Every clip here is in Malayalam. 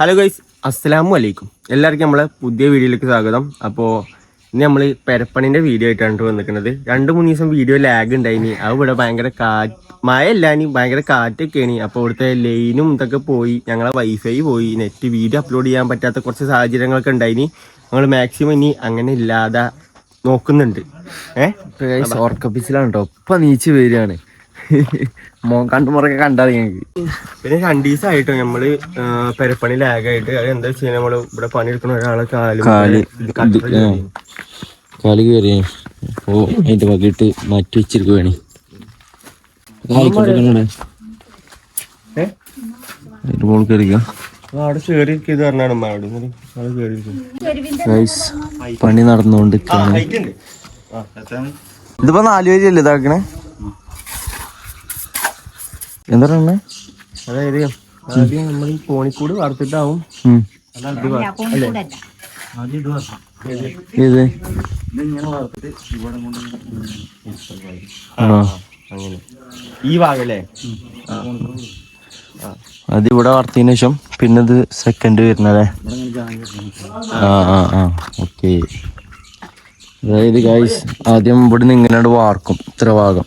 ഹലോ ഗൈസ് അസ്സലാമു അലൈക്കും എല്ലാവർക്കും നമ്മളെ പുതിയ വീഡിയോയിലേക്ക് സ്വാഗതം. അപ്പോൾ ഇന്ന് നമ്മൾ പെരപ്പണിന്റെ വീഡിയോ ആയിട്ടാണ് വന്നിരിക്കുന്നത്. രണ്ട് മൂന്ന് ദിവസം വീഡിയോ ലാഗ് ഉണ്ടായിനി. അത് ഇവിടെ ഭയങ്കര കാറ്റ് മഴ ഇല്ലാനി ഭയങ്കര കാറ്റൊക്കെയാണ്. അപ്പോൾ ഇവിടുത്തെ ലൈനും ഇതൊക്കെ പോയി. ഞങ്ങളെ വൈഫൈ പോയി. നെറ്റ് വീഡിയോ അപ്ലോഡ് ചെയ്യാൻ പറ്റാത്ത കുറച്ച് സാഹചര്യങ്ങളൊക്കെ ഉണ്ടായിനി. ഞങ്ങൾ മാക്സിമം ഇനി അങ്ങനെ ഇല്ലാതെ നോക്കുന്നുണ്ട്. ഏഹ് ഓർക്കപ്പിച്ചിലാണ് കേട്ടോ. ഒപ്പം നീച്ച് വരികയാണ്. മോ കണ്ടുമുറക്കെ ഞങ്ങൾക്ക് പിന്നെ രണ്ടു ദിവസമായിട്ട് നമ്മൾ പെരപ്പണി ലാഗായിട്ട് അത് എന്താ വെച്ചാൽ നമ്മൾ ഇവിടെ പണിയെടുക്കുന്ന ഒരാളെ കാൽ കാൽ. കളി അതിന്റെ വകയിട്ട് മാറ്റി വെച്ചിരിക്കുവാണ്. പണി നടന്നുകൊണ്ട്. ആ, ഇതിപ്പോ നാല് പേരല്ലേ ഇതാക്കണേ? അതായത് ആദ്യം നമ്മൾ ഈ കോണിക്കൂട് വറുത്തിട്ടാവും. ഇത് ഈ ഭാഗല്ലേ? അത് ഇവിടെ വളർത്തിയതിനു ശേഷം പിന്നെ ഇത് സെക്കൻഡ് വരുന്നതേ ആ ആ ആ. ഓക്കെ അതായത് ഗൈസ് ആദ്യം ഇവിടെ നിന്ന് ഇങ്ങനെ വാർക്കും. ഇത്ര ഭാഗം.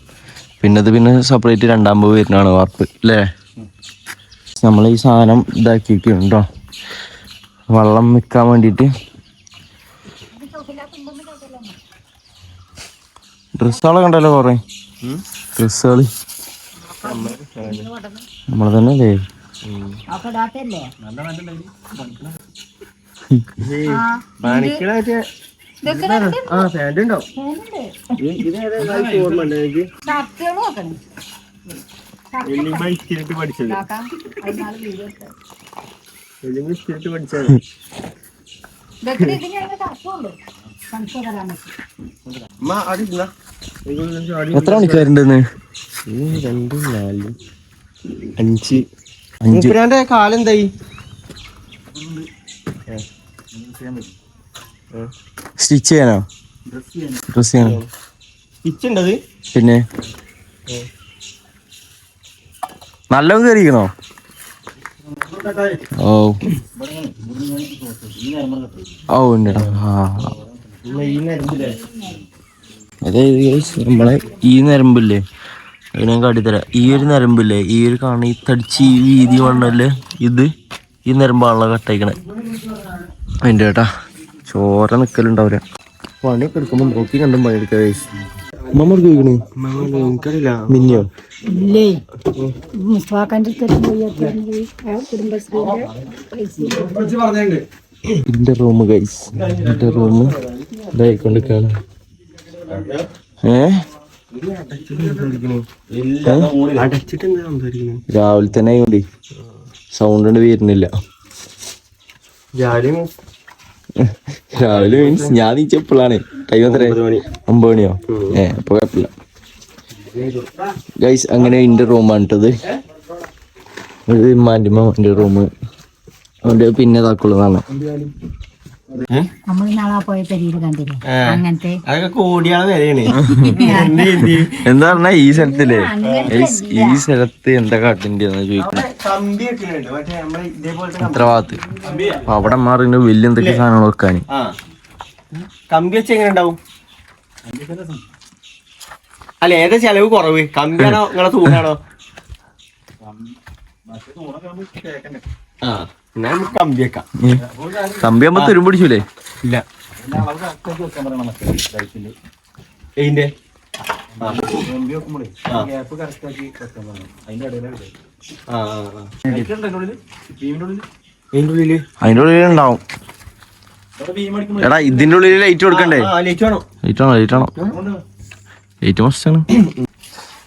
പിന്നെ ഇത് പിന്നെ സെപ്പറേറ്റ് രണ്ടാം പോയി വരുന്നതാണ് വാർപ്പ് അല്ലേ നമ്മൾ ഈ സാധനം ഇതാക്കിയിട്ടുണ്ടോ വെള്ളം നിൽക്കാൻ വേണ്ടിയിട്ട് ഡ്രസ്സുകളൊക്കെ കണ്ടല്ലോ കുറേ. ഡ്രസ്സുകൾ നമ്മൾ തന്നെ അല്ലേ? മാണിക്കളായിട്ട് ആ പാന്റ് ഉണ്ടോ ഇത് ഏതാ ഓർമ്മ ഉണ്ട് എനിക്ക് വെല്ലിമ്മ ഇസ്തിരിട്ട് പഠിച്ചത്. വെല്ലിമ്മ ഇസ്തിരിട്ട് പഠിച്ചത്. അമ്മ അവിടെ ഇരുന്നാ. ഇതിൽ ചാടി എത്ര മണിക്കാരുണ്ടെന്ന് ഒന്ന്, രണ്ട് നാല് അഞ്ച് അഞ്ച്. കാലെന്തായി? സ്റ്റിച്ച് ചെയ്യാനോ? ഡ്രസ് ചെയ്യാനോ ഇച്ചുണ്ടത് പിന്നെ? നല്ല കയറിക്കണോ ഓ. ഓ ഉണ്ടടാ. ആ. അതായത് നമ്മളെ ഈ നരമ്പില്ലേ? അതിനെ കാട്ടിത്തരാം. ഈ ഒരു നരമ്പില്ലേ? ഈ ഒരു കാണുന്ന ഈ തടിച്ച് ഈ വീതി വണ്ണല്ലേ ഇത് ഈ നരമ്പാണല്ലോ കട്ടയിക്കണേ. അതിന്റെ കേട്ടാ. ചോര നിക്കലുണ്ടാവില്ല. പണിയൊക്കെ എടുക്കുമ്പോ നോക്കി കണ്ടും പണിയെടുക്കുക ഇല്ലേ? പൈസ. ഇതിന്റെ റൂം ഗൈസ് ഇതിന്റെ റൂം ഇതായിക്കൊണ്ടിരിക്കാണ് ഏ? രാവിലെ തന്നെ സൗണ്ട് വരുന്നില്ല. രാവിലെ മീൻസ് ഞാൻ നീച്ചപ്പോഴാണ് ടൈം എത്ര ഒമ്പത് മണി. ഒമ്പത് മണിയോ? ഏ അപ്പൊ കുഴപ്പമില്ല. ഗൈസ് അങ്ങനെ എന്റെ റൂമാണ് ഇട്ടത് ഇത് ഇമ്മാന്റെ മാമന്റെ റൂം അവിടെ പിന്നെ താക്കുള്ളതാണ് എന്ത് പറഞ്ഞ ഈ സ്ഥലത്തില്ലേ ഈ സ്ഥലത്ത് എന്താ കാട്ടിന്റെ ചോദിക്കുന്നത് അപ്പൊ അവിടെ മാറി വലിയ എന്തൊക്കെ സാധനങ്ങൾ വെക്കാൻ? കമ്പി വെച്ച് എങ്ങനെ ഉണ്ടാവും? അല്ല ഏതാ ചെലവ് കുറവ്? കമ്പിയാണോ നിങ്ങളെ തൂണാണോ കമ്പി ഇല്ല. അതിന്റെ ഉള്ളിൽ? അതിന്റെ ഉള്ളിൽ ഉണ്ടാവും എടാ ഇതിന്റെ ഉള്ളിൽ ലൈറ്റ് കൊടുക്കണ്ടേ? ലേറ്റ് വേണം. ലൈറ്റ് ആണോ ലൈറ്റ് ആണോ ലൈറ്റ് മസ്റ്റ് ആണ്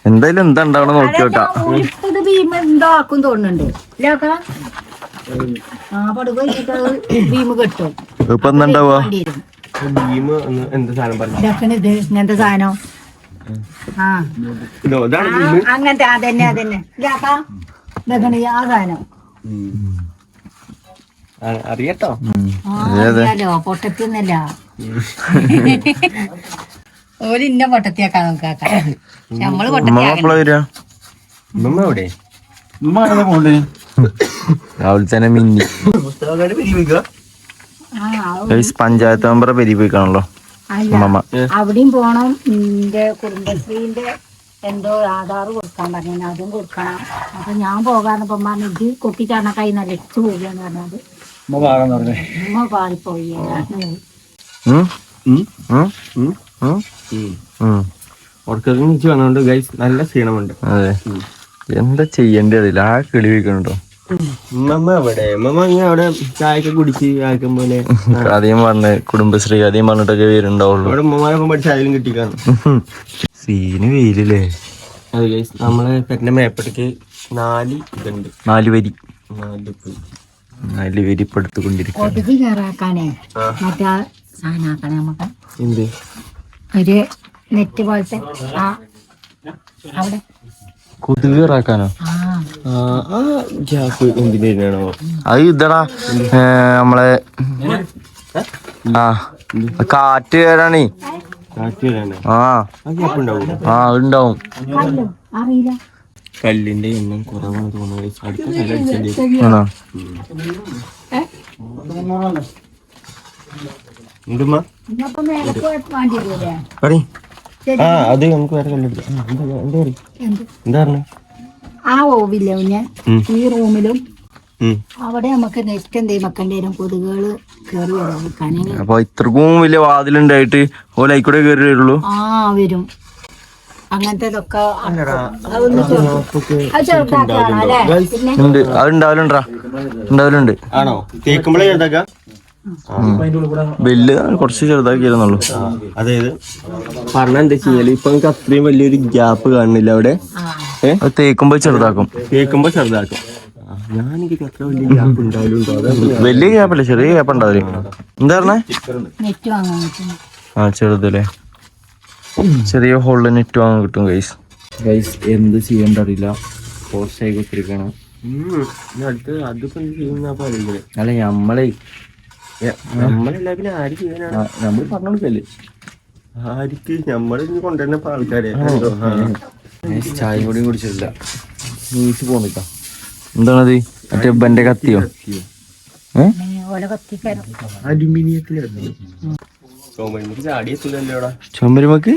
എന്തായാലും എന്താ ഉണ്ടാവണം നോക്കി നോക്കാം ഇത് ഭീമ എന്തോ ആക്കും? തോന്നുന്നുണ്ട് ഇപ്പൊ എന്താ ഉണ്ടാവുക. ഭീമ എന്ത് സാധനം പറഞ്ഞു? ഇങ്ങനത്തെ സാധനം. അങ്ങനത്തെ അതന്നെ അതന്നെ ഇതാക്ക ഇതാക്കണ ആ സാധനം. അറിയട്ടോ? പൊട്ടത്തിന്നല്ല. ഓര് ഇന്ന പൊട്ടത്തിയാക്കാ നോക്കാക്ക നമ്മൾ പൊട്ടത്തിയാവിടെ രാവിലെ തന്നെ മിന്നി. പഞ്ചായത്ത് മെമ്പറെ പെരിപ്പോയിക്കാണല്ലോ അല്ല അവിടെയും പോണം. എന്റെ കുടുംബശ്രീന്റെ എന്തോ ആധാർ കൊടുക്കാൻ പറഞ്ഞു. അതും കൊടുക്കണം. അപ്പൊ ഞാൻ പോകാന്നപ്പോ പറഞ്ഞു ഇത് കൊട്ടിച്ചാണ കൈ നരച്ചു പോവുകയെന്ന് പറഞ്ഞത്. ഉമ്മ പാറിപ്പോയി. ഉറക്കത്തിൽ വന്നോണ്ട് ഗൈസ് നല്ല ക്ഷീണമുണ്ട്. അതെ. എന്താ ചെയ്യേണ്ടതില്ല ആ കിളി വെക്കണുണ്ടോ അവിടെ പോലെ കുടുംബശ്രീ ആദ്യം പറഞ്ഞിട്ടൊക്കെ വരുന്നുണ്ടാവുള്ളൂ അവിടെ സീന് വെയിലല്ലേ നമ്മളെ പെറ്റിന്റെ മേപ്പടക്ക് നാല് ഇതുണ്ട് നാല് വരി നാല്. നാല് വരി ഇപ്പൊ നെറ്റ് അവിടെ കൊതുക് ഇറാക്കാനോ ആ ആ ഗ്യാപ്പ് എന്തിനാണോ അത് ഇതടാ നമ്മളെ ആ കാറ്റ് വരാനാ? ആ. ആ ഉണ്ടാവും? ആ ഉണ്ടാവും. കല്ലും. അറിയില്ല. കല്ലിന്റെ എണ്ണം കുറവാണ് തോന്നുന്നത്. അടുത്ത ആ അത് നമുക്ക് വേറെ കല്ലെടുക്കാം എന്താ പറയും എന്ത്? എന്താ പറഞ്ഞേ? ആ ഓവില്ലേ ഞാൻ ഈ റൂമിലും? അവിടെ നമുക്ക് നെക്സ്റ്റ് എന്തെങ്കിലും വെക്കേണ്ടി വരും. കൊതുകുകൾ കയറി വരാം അപ്പൊ ഇത്രക്കും വലിയ വാതിലുണ്ടായിട്ട് ഓലൈക്കൂടെ കയറി വരുള്ളൂ? ആ വരും. അങ്ങനത്തെ ഇതൊക്കെ അതൊന്ന് ചെറുത്- അത് ചെറുതാക്കാണ് അല്ലേ? പിന്നെ? ഉണ്ട്. അത് ഉണ്ടാവലുണ്ടാ? ഉണ്ടാവലുണ്ട്. ആണോ? തേക്കുമ്പോഴേ ചെറുതാക്കാം? വലിയ കുറച്ച് ചെറുതാക്കിയിരുന്നുള്ളൂ. അതായത് പറഞ്ഞ എന്താ ചെയ്യാൽ ഇപ്പൊ നമുക്ക് അത്രയും വലിയൊരു ഗ്യാപ്പ് കാണുന്നില്ല അവിടെ. തേക്കുമ്പോ ചെറുതാക്കും. തേക്കുമ്പോ ചെറുതാക്കും. വലിയ ഗ്യാപ്പല്ലേ ചെറിയ ഗ്യാപ്പ് ഉണ്ടാവില്ലേ എന്താ പറഞ്ഞേ? ആ ചെറുതല്ലേ ചെറിയ ഹോളിൽ നെറ്റ് വാങ്ങാൻ കിട്ടും ഗൈസ് ഗൈസ് എന്ത് ചെയ്യേണ്ട അറിയില്ല. കുത്തിരിക്കണം അല്ല നമ്മളെ നമ്മളെല്ലാ പിന്നെ ആര് ചെയ്യാനാണ് നമ്മൾ പറഞ്ഞു കൊടുക്കല്ലേ. ആർക്ക് നമ്മൾ ഇനി കൊണ്ടുവരുന്ന ആൾക്കാരെ. ചായ കൂടി കുടിച്ചിട്ടില്ല. വീട്ടിൽ പോന്നിട്ടാ. എന്താണത്? മറ്റേ ബന്റെ കത്തിയോ? ചുമരുമക്ക്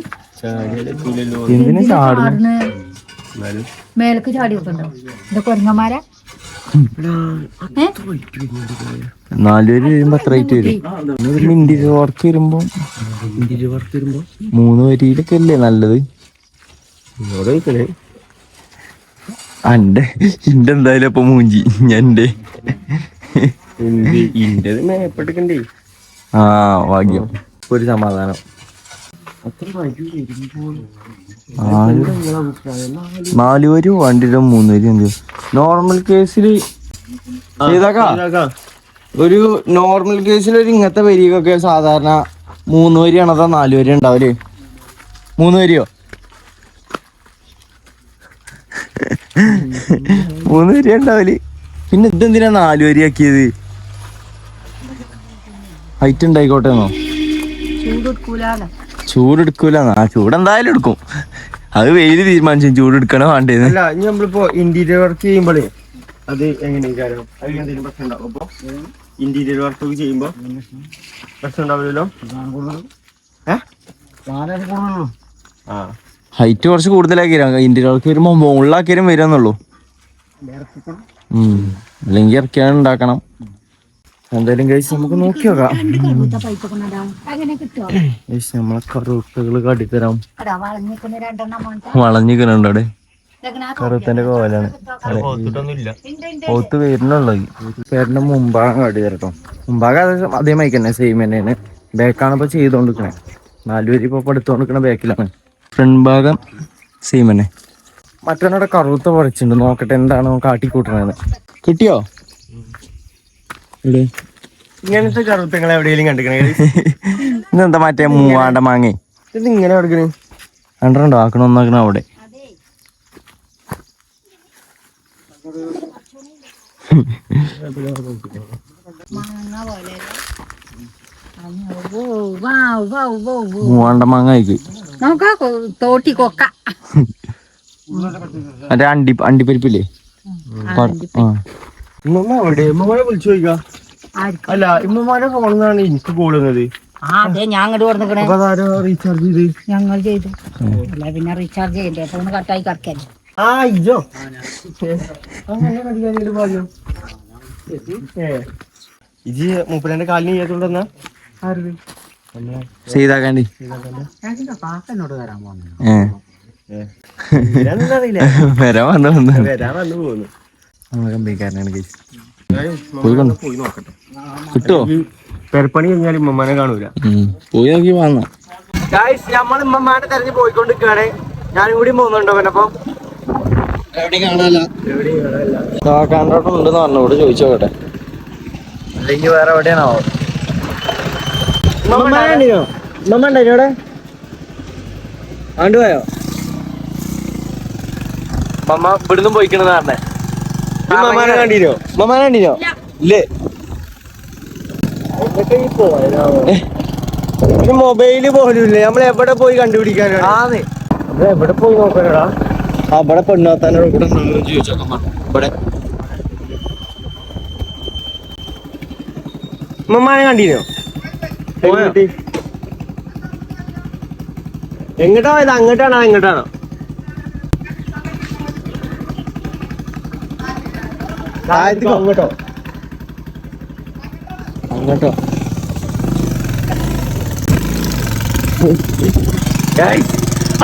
എന്തിനാ ചാടുന്നു? മേലക്ക് ചാടി വെക്കണ്ടോ? ഇത് കൊരങ്ങന്മാരാ? ഏ? നാലുപേര് വരുമ്പോ എത്ര റേറ്റ് വരും? ഇന്റീരിയർ വർക്ക് വരുമ്പോ? ഇന്റീരിയർ വർക്ക് വരുമ്പോ മൂന്ന് വരിയിലൊക്കെ അല്ലേ നല്ലത്? അന്റെ അന്റെ ഇന്റെ എന്തായാലും അപ്പൊ മൂഞ്ചി. ഞാൻ എന്റെ. എന്ത് ഇന്റത് മേപ്പെട്ടേക്കണ്ടേ ആ ഭാഗ്യം. ഒരു സമാധാനം. അത്ര വഴി വരുമ്പോൾ നാല് നാല് വണ്ടിയുടെ മൂന്ന് പേര് എന്ത് നോർമൽ കേസിൽ ഒരു നോർമൽ കേസിൽ ഒരു ഇങ്ങനത്തെ വരികൊക്കെ സാധാരണ മൂന്ന് വരിയാണതാ അതോ നാല് വരി ഉണ്ടാവില്ലേ മൂന്ന് വരിയോ മൂന്ന് വരി ഉണ്ടാവില്ലേ പിന്നെ ഇതെന്തിനാ നാല് വരി ആക്കിയത്? ഹൈറ്റ് ഉണ്ടായിക്കോട്ടെ എന്നോ? ചൂട് എടുക്കൂലാലോ ചൂട് എടുക്കൂല ആ ചൂട് എന്തായാലും എടുക്കും. അത് വെയിൽ തീരുമാനിച്ചു ചൂട് എടുക്കണോ വേണ്ടേന്ന്. അല്ല ഇനി നമ്മളിപ്പോ ഇന്റീരിയർ വർക്ക് ചെയ്യുമ്പോഴേ അത് പ്രശ്നം ഉണ്ടാവും അപ്പൊ ഇന്റീരിയർ വർക്ക് ഒക്കെ ചെയ്യുമ്പോ? പ്രശ്നം ഉണ്ടാവില്ലല്ലോ? ആ. ഹൈറ്റ് കുറച്ച് ഇന്റീരിയർ വർക്ക് വരുമ്പോ മുകളിലാക്കിയാലും വരാന്നുള്ളൂ. അല്ലെങ്കിൽ ഇറക്കിയാണ് ഉണ്ടാക്കണം. എന്തായാലും ഗൈസ് നമുക്ക് നോക്കി നോക്കാം നമ്മളെ കറുത്തകൾ കാട്ടിത്തരാം അതാ വളഞ്ഞിക്കുന്ന രണ്ടെണ്ണം വേണ്ട വളഞ്ഞിക്കണുണ്ട് അവിടെ. കറുത്തന്റെ കോലാണ്. പോത്ത് വരുന്നുള്ളത് പേരിന്റെ മുമ്പാകം കാട്ടി തരട്ടോ മുമ്പാകെ അത് അതേ മയക്കന്നെ തന്നെ സെയിം തന്നെയാണ്. ബാക്കാണ് ഇപ്പൊ ചെയ്തോണ്ടിരിക്കണേ. നാലുപേര് ഇപ്പൊ എടുത്തോണ്ടിരിക്കണ ബാക്കിലാണ് ഫ്രണ്ട് ഭാഗം സെയിം തന്നെ. മറ്റൊന്നവിടെ കറുത്ത പറിച്ചിട്ടുണ്ട്. നോക്കട്ടെ എന്താണ് കാട്ടിക്കൂട്ടണത്. കിട്ടിയോ? ഇങ്ങനത്തെ കറുത്തങ്ങൾ എവിടെയെങ്കിലും കണ്ടിക്കണേ? ഇതെന്താ മറ്റേ മൂവാണ്ട മാങ്ങ? ഇത് ഇങ്ങനെ എടുക്കണേ കണ്ടോ ആക്കണ ഒന്നാക്കണ അവിടെ. മൂവാണ്ട മാങ്ങ ആയിക്ക്. നോക്കാ തോട്ടി കൊക്ക. മറ്റേ അണ്ടി അണ്ടിപ്പരിപ്പില്ലേ? ആ. എവിടെ വിളിച്ചു ചോദിക്കാം. അല്ല ഇമ്മമാരെ ഫോണിൽ നിന്നാണ് എനിക്ക് കോൾ വന്നത്. അതെ ഞാൻ അങ്ങോട്ട് റീചാർജ് ചെയ്ത്? ഞങ്ങൾ ചെയ്തു. അല്ല പിന്നെ റീചാർജ് ചെയ്യണ്ടേ? ഫോൺ കട്ടായി കിടക്കല്ലേ ആ ഇജോ. ഇജി മൂപ്പരന്റെ കാലിന് ചെയ്യാത്തോണ്ടെന്നാ സീതാകാണ്ടി വരാൻ വന്നു വരാൻ വന്നു പോകുന്നു കേസ് പോയി പോയി നോക്കട്ടെ. കിട്ടുമോ ഈ പെരപ്പണി കഴിഞ്ഞാൽ ഉമ്മമാനെ കാണൂല. പോയി നോക്കി വാങ്ങ. ഗായ്സ് നമ്മൾ തെരഞ്ഞു ഞാനും കൂടി പോകുന്നുണ്ടോ അവനപ്പം കണ്ടോട്ടുണ്ടെന്ന് പറഞ്ഞു ഇവിടെ ചോദിച്ചോട്ടെ അല്ലെങ്കിൽ വേറെ എവിടെയാണോ? മമ്മ ഇവിടുന്ന് പോയിക്കണെന്ന് പറഞ്ഞേ. ഉമ്മമാനെ കണ്ടിനോ ഉമ്മമാനെ കണ്ടിനോ ഇല്ലേ. ഒരു മൊബൈൽ പോലും ഇല്ല. നമ്മൾ എവിടെ പോയി കണ്ടുപിടിക്കാനാണ്? എവിടെ പോയി നോക്കാനാടാ? ആ ഇവിടെ കൂടെ ഇവിടെ ചോദിച്ചോക്കാം ഇവിടെ. ഉമ്മമാനെ കണ്ടിനോ എങ്ങോട്ട്? പോയത്? അങ്ങോട്ടാണോ? ഇങ്ങോട്ടാണോ അങ്ങോട്ടോ. അങ്ങോട്ടോ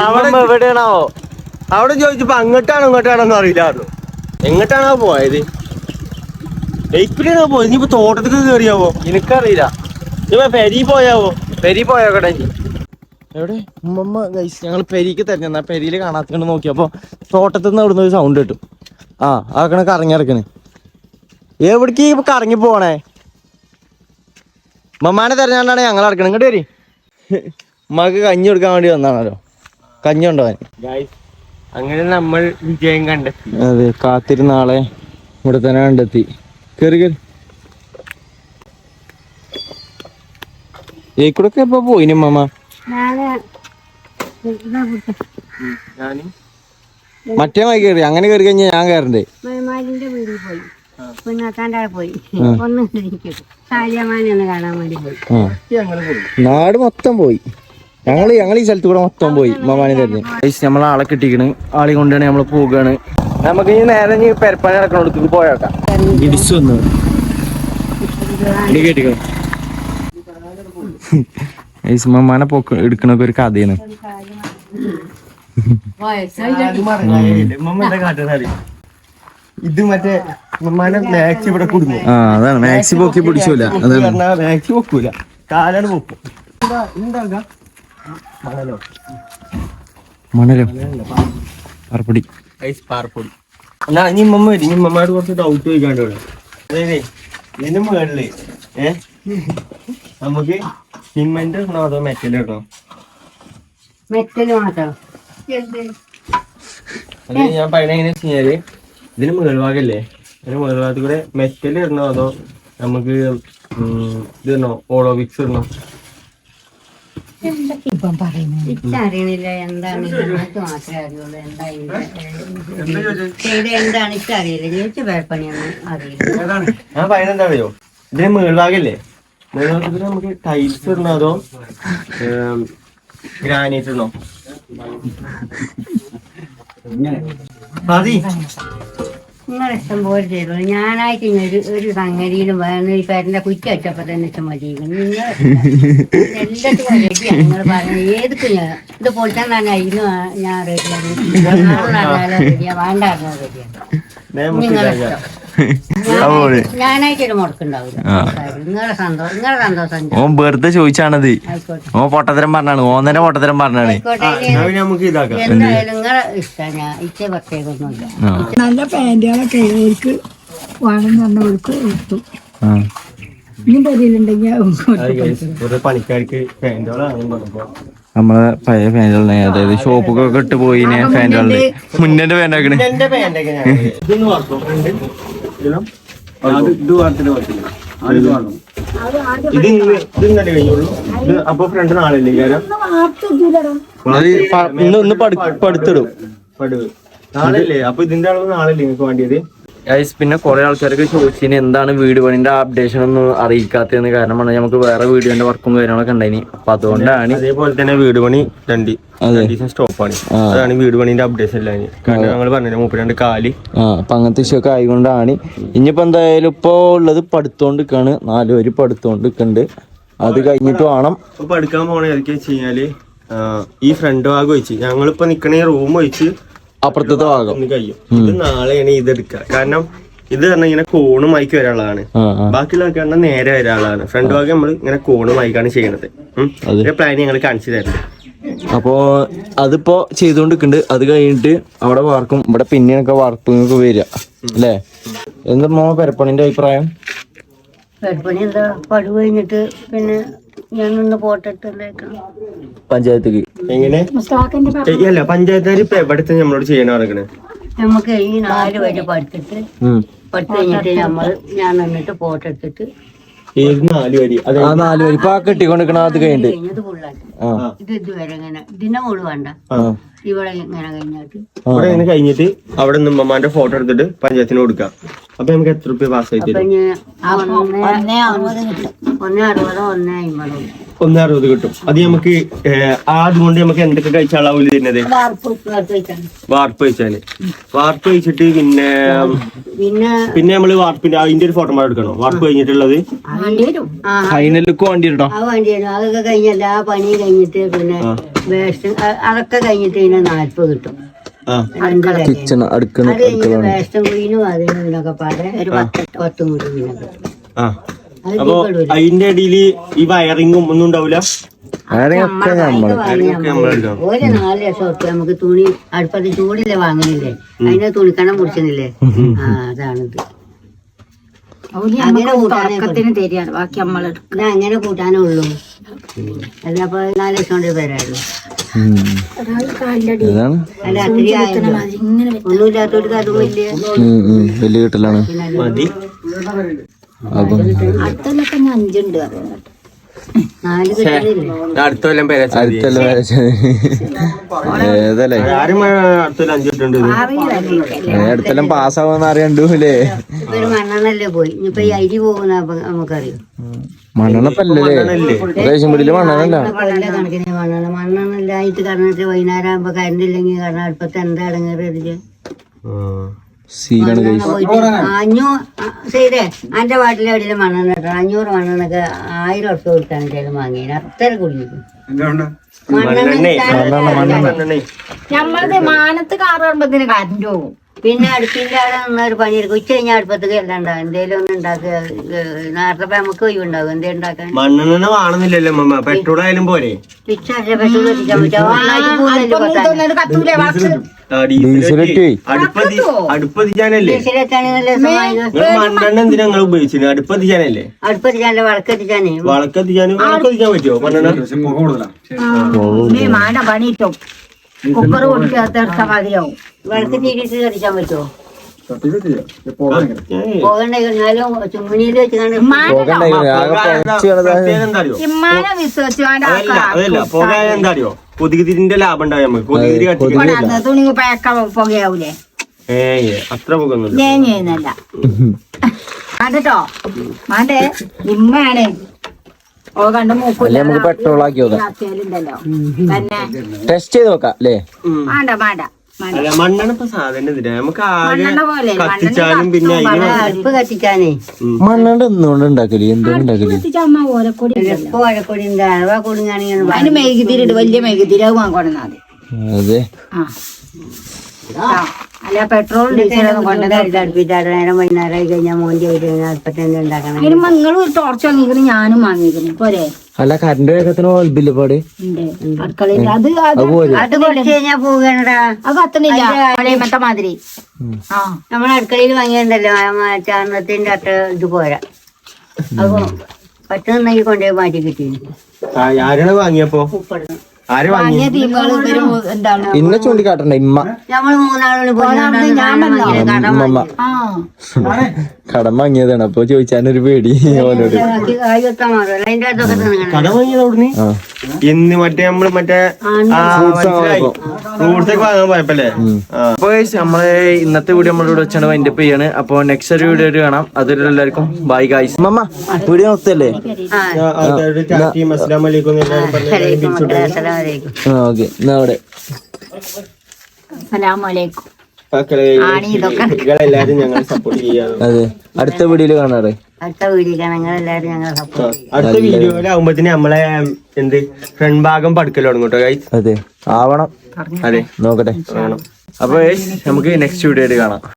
അവിടെ എവിടെയാണാവോ? അവിടെ ചോദിച്ചപ്പോ അങ്ങോട്ടാണോ ഇങ്ങോട്ടാണോ എന്ന് അറിയില്ലായിരുന്നു എങ്ങോട്ടാണോ പോയത്? ലൈഫിലാണോ പോയത്? ഇനിയിപ്പോ തോട്ടത്തേക്ക് കയറിയാവോ എനിക്കറിയില്ല. ഇപ്പൊ പെരി പോയാവോ? പെരി പോയോക്കട്ടെ എവിടെ? ഉമ്മമ്മ ഗൈസ് ഞങ്ങൾ പെരിക്ക് തെരഞ്ഞെന്നാ പെരിയിൽ കാണാത്തണ്ട് നോക്കിയപ്പോ തോട്ടത്തിൽ നിന്ന് അവിടുന്ന് ഒരു സൗണ്ട് കിട്ടും. ആ അതൊക്കെ കറങ്ങി ഇറക്കണ് എവിടേക്ക് ഇപ്പൊ കറങ്ങി പോണേ മമ്മാനെ തെരഞ്ഞാണ്ടാണ് ഞങ്ങൾ അടക്കണം ഇങ്ങോട്ട് വരി. മക്ക് കഞ്ഞി കൊടുക്കാൻ വേണ്ടി വന്നാണല്ലോ. കഞ്ഞി ഉണ്ടോവാൻ അങ്ങനെ നമ്മൾ വിജയം കണ്ടെത്തി. അതെ കാത്തിരുന്ന ആളെ ഇവിടെ തന്നെ കണ്ടെത്തി. കേറി കേറി. ഏക്കൂടൊക്കെ എപ്പോ പോയിന് മമ്മ മറ്റേ മായി കയറി അങ്ങനെ കയറി കഴിഞ്ഞാൽ ഞാൻ കയറണ്ടേ പോയി. കുഞ്ഞാത്താന്റെ പോയി ഒന്ന് ഇരിക്കും സാലിയമാനെ കാണാൻ വേണ്ടി പോയി. നാട് മൊത്തം പോയി. ഞങ്ങൾ ഞങ്ങൾ ഈ സ്ഥലത്ത് കൂടെ മൊത്തം പോയി. മമാനെ തന്നെ നമ്മളെ ആളെ കിട്ടിക്കണ്. ആളെ കൊണ്ടാണ് നമ്മൾ പോവുകയാണ് നമുക്ക് ഈ നേരെ ഇനി പെരപ്പണി നടക്കണോടത്തേക്ക് പോയേക്കാം ഇടിച്ചു വന്നു ഇടി കേട്ടിക്കോ? മമ്മാനെ പൊക്ക എടുക്കണൊക്കെ ഒരു കഥയാണ്? ഇത് മറ്റേ മാക്സ് ഇവിടെ കുടുങ്ങും. ആ അതാണ് മാക്സി പൊക്കി പിടിച്ചൂല. അതാണ്. മാക്സി പൊക്കൂല. കാലാണ് പൊക്കും. മണലോ? ഐസ് പാർപ്പൊടി എന്നാ ഇനി ഉമ്മ വരും. ഇനി ഉമ്മമാട് കുറച്ച് ഡൗട്ട് ചോദിക്കാണ്ട് ഇവിടെ. അതെ ഇതിന്റെ മുകളിൽ ഏ? നമുക്ക് സിമെന്റ് ഇടണോ അതോ മെറ്റൽ ഇടണോ മെറ്റൽ മാത്രം. അത് ഞാൻ പറയുന്നത് എങ്ങനെ വെച്ച് കഴിഞ്ഞാൽ ഇതിന് മുകൾഭാഗല്ലേ ഇതിന് മുകൾഭാഗത്ത് കൂടെ മെറ്റൽ ഇടണോ അതോ നമുക്ക് ഇത് ഇടണോ? ഓളോവിക്സ് ഇടണോ? ഇപ്പം പറയുന്നത്? ഇച്ചറിയണില്ല. എന്താണ് ഞങ്ങൾക്ക് മാത്രമേ അറിയുള്ളൂ. എന്താ ഇതിന്റെ ഇത് എന്താണ് ഇച്ചറിയില്ല. ചോദിച്ച പേപ്പണിയൊന്നും അറിയില്ല. ഞാൻ പറയുന്നത് എന്താ അറിയോ ഇതിന് മുകൾഭാഗല്ലേ മുകൾഭാഗത്ത് നമുക്ക് ടൈൽസ് ഇടണോ അതോ ഗ്രാനൈറ്റ് ഇടണോ? മതി നിങ്ങളെ ഇഷ്ടം പോലെ ചെയ്തു. ഞാനായിട്ട് ഒരു ഒരു സംഗതിയിലും വേണം ഈ പേരന്റെ കുറ്റി വെച്ചപ്പോ തന്നെ ഇഷ്ടം മതി നിങ്ങൾ എല്ലാത്തിനും റെഡിയാണ് നിങ്ങൾ പറഞ്ഞു ഏതൊക്കെ ഞാൻ ഇത് പൊളിച്ചാൻ തന്നെ അതിന് ഞാൻ റെഡിയാണ് റെഡിയാ. വേണ്ട റെഡിയാണ് നമുക്ക് ഓൻ വെറുതെ ചോദിച്ചാണത്. ഓ ഓൻ പൊട്ടത്തരം പറഞ്ഞാണ്. ഓൻ തന്നെ പൊട്ടത്തരം പറഞ്ഞാണ്. നല്ല പാന്റുകളൊക്കെ അവർക്ക് വേണം പറഞ്ഞവർക്ക് എടുത്തു ആ. ഇനി പരിയിലുണ്ടെങ്കിൽ അത് ഒരു പണിക്കാർക്ക് നമ്മളെ പഴയ ഫാനുകളെ അതായത് ഷോപ്പൊക്കെ ഇട്ട് പോയിനെ ഫാനുകളുടെ മുന്നേ ഫാനാക്കണ് ഇത് ഇന്ന് ഇത് ഇന്നലെ കഴിഞ്ഞുള്ളൂ ഇത് അപ്പൊ ഫ്രണ്ട് നാളല്ലേ കാര്യം? അത് പ- ഇന്ന് ഒന്ന് പഠി- പഠിത്തിടും പടുവ്. നാളല്ലേ? അപ്പൊ ഇതിന്റെ അളവ് നാളല്ലേ നിങ്ങൾക്ക് വേണ്ടിയത്? ഗൈസ് പിന്നെ കുറെ ആൾക്കാർക്ക് ചോദിച്ചിന് എന്താണ് വീട് പണിന്റെ അപ്ഡേഷൻ ഒന്നും അറിയിക്കാത്തതെന്ന്. കാരണം പറഞ്ഞാൽ നമുക്ക് വേറെ വീഡിയോന്റെ വർക്കും കാര്യങ്ങളൊക്കെ ഉണ്ടായിനി അപ്പൊ അതുകൊണ്ടാണ് അതേപോലെ തന്നെ വീട് പണി രണ്ട്. സ്റ്റോപ്പാണ്. അതാണ് വീട് പണിന്റെ അപ്ഡേഷൻ ഇല്ല കാരണം ഞങ്ങൾ പറഞ്ഞില്ല മുപ്പത്തി രണ്ട് കാൽ. ആ അപ്പൊ അങ്ങനത്തെ ഇഷ്യൂ ഒക്കെ ആയതുകൊണ്ടാണ്. ഇനിയിപ്പോ എന്തായാലും ഇപ്പൊ ഉള്ളത് പഠിത്തോണ്ട് നിൽക്കാണ് നാലുപേര് പഠിത്തോണ്ട് നിൽക്കുന്നുണ്ട് അത് കഴിഞ്ഞിട്ട് വേണം. പഠിക്കാൻ പോണ ആ, ഈ ഫ്രണ്ട് ഭാഗം വെച്ച് ഞങ്ങളിപ്പോ നിക്കണ റൂം വെച്ച് അപ്പുറത്തെ ഭാഗം കഴിയും. ഇത് നാളെയാണ് ഇത് എടുക്കുക. കാരണം ഇത് പറഞ്ഞാൽ ഇങ്ങനെ കോണും മൈക്ക് വരാനുള്ളതാണ് ബാക്കിയുള്ള പറഞ്ഞാൽ നേരെ വരാനുള്ളതാണ്. ഫ്രണ്ട് ഭാഗം നമ്മൾ ഇങ്ങനെ കോണും മൈക്കാണ് ചെയ്യണത് അതെ. പ്ലാൻ ഞങ്ങൾ കാണിച്ചു തരുന്നത് അപ്പോ അതിപ്പോ ചെയ്തോണ്ടിരിക്കുന്നുണ്ട് അത് കഴിഞ്ഞിട്ട് അവിടെ വാർക്കും ഇവിടെ പിന്നെയൊക്കെ വാർപ്പിങ്ങൊക്കെ വരിക. അല്ലേ? എന്താ മോ പെരപ്പണിന്റെ അഭിപ്രായം? പെരപ്പണി എന്താ? പടു കഴിഞ്ഞിട്ട് പിന്നെ പോട്ടിട്ടേക്കണം പഞ്ചായത്തേക്ക്. എങ്ങനെ? പഞ്ചായത്തുകാർ ഇപ്പൊ എവിടുത്തെ നമ്മളോട് ചെയ്യാൻ പറഞ്ഞത് നമുക്ക് ഈ നാല് വരി പഠിച്ചിട്ട്. പഠിച്ചു കഴിഞ്ഞിട്ട് നമ്മൾ ഞാൻ നിന്നിട്ട് ഏത് നാല് വരി? ആ നാല് വരി. ഇപ്പൊ ആ കെട്ടിക്കൊണ്ടിരിക്കണ അത് കഴിഞ്ഞിട്ട്. ഇത് ഇതുവരെ ഇങ്ങനെ. ഇതിനെ മുഴുവണ്ട ഇവിടെ ഇങ്ങനെ കഴിഞ്ഞിട്ട്. ഇവിടെ ഇങ്ങനെ കഴിഞ്ഞിട്ട് അവിടെ നിന്ന് ഉമ്മമാന്റെ ഫോട്ടോ എടുത്തിട്ട് പഞ്ചായത്തിന് കൊടുക്കാം. അപ്പൊ നമുക്ക് എത്ര റുപ്യ പാസ് ആയിട്ട് തരും? പിന്നെ ഒന്നേ അറുപത് കിട്ടും. ഒന്നേ അറുപതോ ഒന്നേ അമ്പതോ ഒന്ന് അറുപത് കിട്ടും. അത് നമുക്ക് ഏഹ്, ആദ്യം കൊണ്ട് നമുക്ക് എന്തൊക്കെ കഴിച്ചാളാവൂല തരുന്നത് വാർപ്പ് കഴിച്ചാൽ. വാർപ്പ് കഴിച്ചിട്ട് പിന്നെ പിന്നെ നമ്മൾ വാർപ്പിന്റെ അതിന്റെ ഒരു ഫോട്ടോ എടുക്കണോ? വാർപ്പ് കഴിഞ്ഞിട്ടുള്ളത്? വേണ്ടി വരും ആ ഫൈനൽ ലുക്ക് വേണ്ടി കേട്ടോ അതൊക്കെ കഴിഞ്ഞ എല്ലാ പണി കഴിഞ്ഞിട്ട് പിന്നെ അതൊക്കെ കഴിഞ്ഞിട്ട് പിന്നെ നാൽപ്പത് കിട്ടും. ആ. കിച്ചൺ കഴിഞ്ഞ് വേസ്റ്റും കുയിനും അതിനും ഇതൊക്കെ പാടെ ഒരു പത്ത് പത്തും മുടി ആ. അത് അപ്പൊ അതിന്റെ ഇടയിൽ ഈ വയറിങ്ങും ഒന്നും ഉണ്ടാവില്ല ആരെയൊക്കെ നമ്മൾ ഒരു നാല് ലക്ഷം ഒക്കെ നമുക്ക് തുണി അടുപ്പത്ത് ചൂടില്ലേ വാങ്ങുന്നില്ലേ അതിന്റെ തുണിക്കണം മുറിച്ചണില്ലേ ആ അതാണിത് അങ്ങനെ കൂട്ടാനേ തരികയാണ്. ബാക്കി നമ്മൾ അങ്ങനെ കൂട്ടാനേ ഉള്ളൂ. അല്ല അപ്പൊ നാല് ലക്ഷം കൊണ്ട് പേരായിരുന്നു അല്ല അത്രയും ആയല്ലോ. ഒന്നുമില്ലാത്തവർക്ക് അത് വലിയ ഉം, ഉം. വലിയ കിട്ടലാണ് അഞ്ചുണ്ട് ഏതല്ലേ? അടുത്തെല്ലാം പാസ്സാവുമെന്ന് അറിയണ്ടു അല്ലേ ഇപ്പൊ ഒരു മണ്ണെണ്ണല്ലേ പോയി. ഇനിയിപ്പൊ ഈ അരി പോകുന്ന അപ്പൊ നമുക്കറിയാം? മണ്ണെണ്ണപ്പല്ലേ റേഷൻ പിടിയിൽ മണ്ണെണ്ണല്ല? മണ്ണെണ്ണ. മണ്ണെണ്ണല്ലായിട്ട് കാരണം വൈകുന്നേരം ആകുമ്പോ കറണ്ട് ഇല്ലെങ്കിൽ കാരണം അടുപ്പത്ത് എന്താ അടങ്ങേറിയ സീനാണ് ഗൈസ്. അഞ്ഞൂറ് ചെയ്തേ. എന്റെ വാട്ടിലെ എവിടെയും മണ്ണെണ്ണ ഇട്ടോ. അഞ്ഞൂറ് മണ്ണെണ്ണക്ക് ആയിരം ഉറപ്പ് കൊടുത്താണ് ചില വാങ്ങിയത്. അത്ര കുടിക്കും നമ്മളത് മാനത്ത് കാറ് കാണുമ്പത്തിന് കറണ്ട് പോകും പിന്നെ അടുപ്പിന്റെ അവിടെ നിന്ന് ഒരു പണിയെടുക്കും. ഉച്ച കഴിഞ്ഞാൽ അടുപ്പത്തേക്ക് എല്ലാം ഉണ്ടാകും എന്തേലും ഒന്ന് ഉണ്ടാക്കുക. നേരത്തെ നമുക്ക് ഒഴിവുണ്ടാകും എന്തേ ഉണ്ടാക്കാൻ. മണ്ണെണ്ണ വാണുന്നില്ലല്ലോ അമ്മ. പെട്രോൾ ആയാലും പോരെ. പിച്ചടിച്ച പെട്രോൾ എത്തിക്കാൻ പോകുന്നല്ലേ അടുപ്പത്തിച്ചാനല്ലേ മണ്ണെണ്ണ എന്തിനാ നിങ്ങൾ ഉപയോഗിച്ചത്? അടുപ്പത്തിച്ചാനല്ലേ അടുപ്പത്തിച്ചാന്റെ വിളക്കെത്തിച്ചാനേ വളക്കത്തിച്ചാൻ പറ്റുമോ മണ്ണെണ്ണ? പണിയിട്ടും. കുക്കർ കൊടുക്കാത്ത മതിയാവും കത്തിച്ചാൻ പറ്റുമോ അറിയോ? കൊതുകുതിരിന്റെ ലാഭം ഉണ്ടാവും നമുക്ക്. കൊതുകുതിരി കത്തിക്കാൻ പുകയാവൂലേ? ഏയ് അത്ര പുക ഒന്നുമില്ല ഞാൻ ചെയ്യുന്നല്ല കണ്ടോ മാണ്ടേ. ഇമ്മയാണ് ഓ കണ്ട് നമുക്ക് ടെസ്റ്റ് ചെയ്ത് നോക്കാം അല്ലേ വേണ്ട വേണ്ട മാണ്ട മാണ്ട. അല്ല മണ്ണെണ്ണ ഇപ്പൊ സാധനം നമുക്ക് ആകെ മണ്ണെണ്ണ കത്തിച്ചാലും പിന്നെ അടുപ്പ് കത്തിച്ചാനേ മണ്ണാണ്ട് എന്തുകൊണ്ട് ഉണ്ടാക്കൽ? എന്തുകൊണ്ട് ഉണ്ടാക്കൽ? കത്തിച്ചമ്മ ഓലക്കൊടി ഇപ്പൊ ഓലക്കൊടി ഉണ്ട്. അഴവ കൊടുങ്ങാണെങ്കിൽ അതിന് മെഴുകുതിരിണ്ട് വലിയ മെഴുകുതിരി അത്. അല്ല പെട്രോൾ ഡീസലൊന്നും കൊണ്ടത് അടുപ്പിച്ചാട് നേരം വൈകുന്നേരം ആയി കഴിഞ്ഞാൽ മോന്തി ആയിട്ട് കഴിഞ്ഞാൽ അടുപ്പത്തെ ഉണ്ടാക്കണം അതിന് നിങ്ങൾ ഒരു ടോർച്ച് വാങ്ങിക്കണം ഞാനും വാങ്ങിക്കണം. പോരെ? അല്ല കറണ്ട് വേഗത്തിന് ബൾബില്ല പാട് ഉണ്ട്. അടുക്കളയിൽ അത് അത് അത് പോരെ? അത് കുറച്ച് കഴിഞ്ഞാൽ പോകണടാ അത് കത്തണില്ല. മാതിരി. ആ. നമ്മൾ അടുക്കളയിൽ വാങ്ങിയണ്ടല്ലോ ചാണകത്തിന്റെ അത്ര ഇത് പോരാ. അത് പറ്റുന്നെങ്കിൽ കൊണ്ടുപോയി മാറ്റി കിട്ടി ആരാണ് വാങ്ങിയപ്പോ? ആര് വാങ്ങി? എന്താണ് ഇന്നെ ചൂണ്ടിക്കാട്ടണ്ട ഇമ്മ. ഇമ്മമ്മ. കടം വാങ്ങിയതാണ് അപ്പൊ ചോദിച്ചാനൊരു പേടി ഓനോട്. കടം വാങ്ങിയത് ഇന്ന് മറ്റേ നമ്മൾ മറ്റേ ഫ്രൂട്ട്സ് ഒക്കെ വാങ്ങാൻ പോയപ്പല്ലേ? അപ്പൊ നമ്മളെ ഇന്നത്തെ വീഡിയോ നമ്മളിവിടെ വെച്ചാണ് വൈൻഡപ്പ് ചെയ്യാണ്. അപ്പൊ നെക്സ്റ്റ് ഒരു വീഡിയോ കാണാം. അതൊരു എല്ലാവർക്കും ബൈ ഗായ്സ് മമ്മ വീഡിയോ നിർത്തല്ലേ? ഓക്കെ. എന്നാ അവിടെ? അസലാമലൈക്കും മക്കളെ നിങ്ങളെല്ലാരും ഞങ്ങൾ സപ്പോർട്ട് ചെയ്യാം. അതെ. അടുത്ത വീഡിയോയിൽ കാണാറ് അടുത്ത വീഡിയോ ഞങ്ങൾ ഞങ്ങളെ സപ്പോർട്ട് അടുത്ത നമ്മളെ എന്ത് ഫ്രണ്ട് ഭാഗം പഠിക്കൽ തുടങ്ങും കേട്ടോ ഗൈസ് അതെ. ആവണം. അതെ. നോക്കട്ടെ. അപ്പൊ നമുക്ക് നെക്സ്റ്റ് വീഡിയോ കാണാം.